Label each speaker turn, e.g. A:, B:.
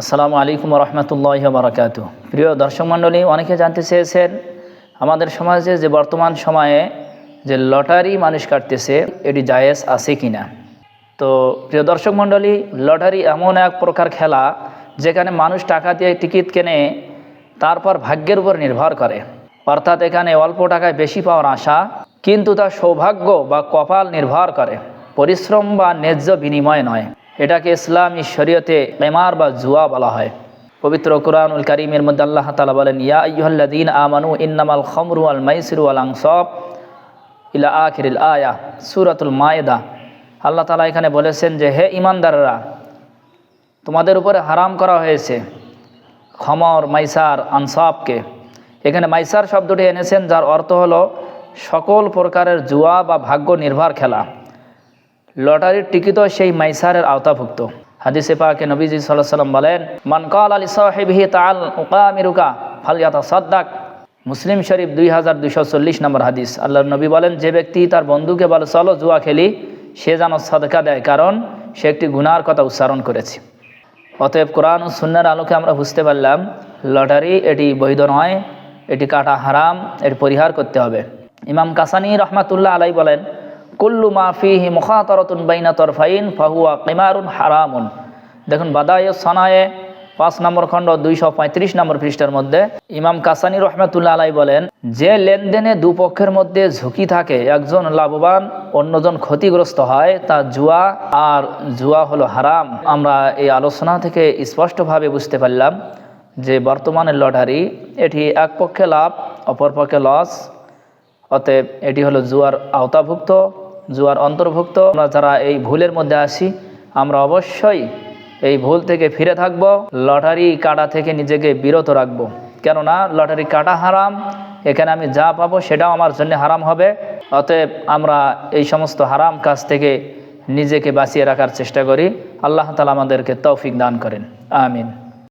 A: আসসালামু আলাইকুম রহমতুল্লাহ বারকাত প্রিয় দর্শক মণ্ডলী, অনেকে জানতে চেয়েছেন, আমাদের সমাজে যে বর্তমান সময়ে যে লটারি মানুষ কাটতেছে, এটি জায়েজ আছে কি না তো প্রিয় দর্শক মণ্ডলী, লটারি এমন এক প্রকার খেলা, যেখানে মানুষ টাকা দিয়ে টিকিট কেনে, তারপর ভাগ্যের উপর নির্ভর করে। অর্থাৎ এখানে অল্প টাকায় বেশি পাওয়ার আশা, কিন্তু তার সৌভাগ্য বা কপাল নির্ভর করে। পরিশ্রম বা ন্যায্য বিনিময় নয়। এটাকে ইসলামী শরীয়তে বেমার বা জুয়া বলা হয়। পবিত্র কোরআনুল করিমের মধ্যে আল্লাহ তালা বলেন, ইয়া ইহল্লাদিন আমানু ইন্নামাল খমরু আল মাইসিরু আল আংসব ইলা আখিরিল আয়া, সুরাতুল মায়েদা। আল্লাহ তালা এখানে বলেছেন যে, হে ইমানদাররা তোমাদের উপরে হারাম করা হয়েছে খমর, মাইসার আনসাবকে এখানে মাইসার শব্দটি এনেছেন, যার অর্থ হলো সকল প্রকারের জুয়া বা ভাগ্য নির্ভর খেলা। লটারির টিকিটও সেই মাইসারের আওতাভুক্ত। হাদিসে পাকে নবীজি সাল্লাহ সাল্লাম বলেন, মান কাল আলী সাহেবহি তাল উকামিরুকা ফালিয়াতা সাদ্দাক মুসলিম শরীফ দুই হাজার দুইশো চল্লিশ নম্বর হাদিস। আল্লাহ নবী বলেন, যে ব্যক্তি তার বন্ধুকে বলে, চলো জুয়া খেলি। সে যেন সদকা দেয়, কারণ সে একটি গুনার কথা উচ্চারণ করেছে। অতএব কোরআন ও সুন্নার আলোকে আমরা বুঝতে পারলাম, লটারি এটি বৈধ নয়, এটি কাটা হারাম, এটি পরিহার করতে হবে। ইমাম কাসানি রহমাতুল্লাহ আলাই বলেন কুল্লু মাফিহি মুখাতরতুন বাইনা তরফাইন, ফাহুয়া কিমারুন হারামুন। দেখুন, বাদায় সানায়ে পাঁচ নম্বর খণ্ড, দুইশো পঁয়ত্রিশ নম্বর পৃষ্ঠার মধ্যে ইমাম কাসানি রহমাতুল্লাহ আলাই বলেন, যে লেনদেনে দুপক্ষের মধ্যে ঝুঁকি থাকে, একজন লাভবান, অন্যজন ক্ষতিগ্রস্ত হয় তা জুয়া আর জুয়া হলো হারাম। আমরা এই আলোচনা থেকে স্পষ্টভাবে বুঝতে পারলাম যে বর্তমানে লটারি, এটি এক পক্ষে লাভ অপর পক্ষে লস। অতএব এটি হলো জুয়ার আওতাভুক্ত। জুয়ার অন্তর্ভুক্ত। আমরা যারা এই ভুলের মধ্যে আসি আমরা অবশ্যই এই ভুল থেকে ফিরে থাকব। লটারি কাটা থেকে নিজেকে বিরত রাখব। কেননা, লটারি কাটা হারাম, এখানে আমি যা পাবো সেটাও আমার জন্য হারাম হবে। অতএব আমরা এই সমস্ত হারাম কাজ থেকে নিজেকে বাঁচিয়ে রাখার চেষ্টা করি। আল্লাহ তালা আমাদেরকে তৌফিক দান করেন। আমিন।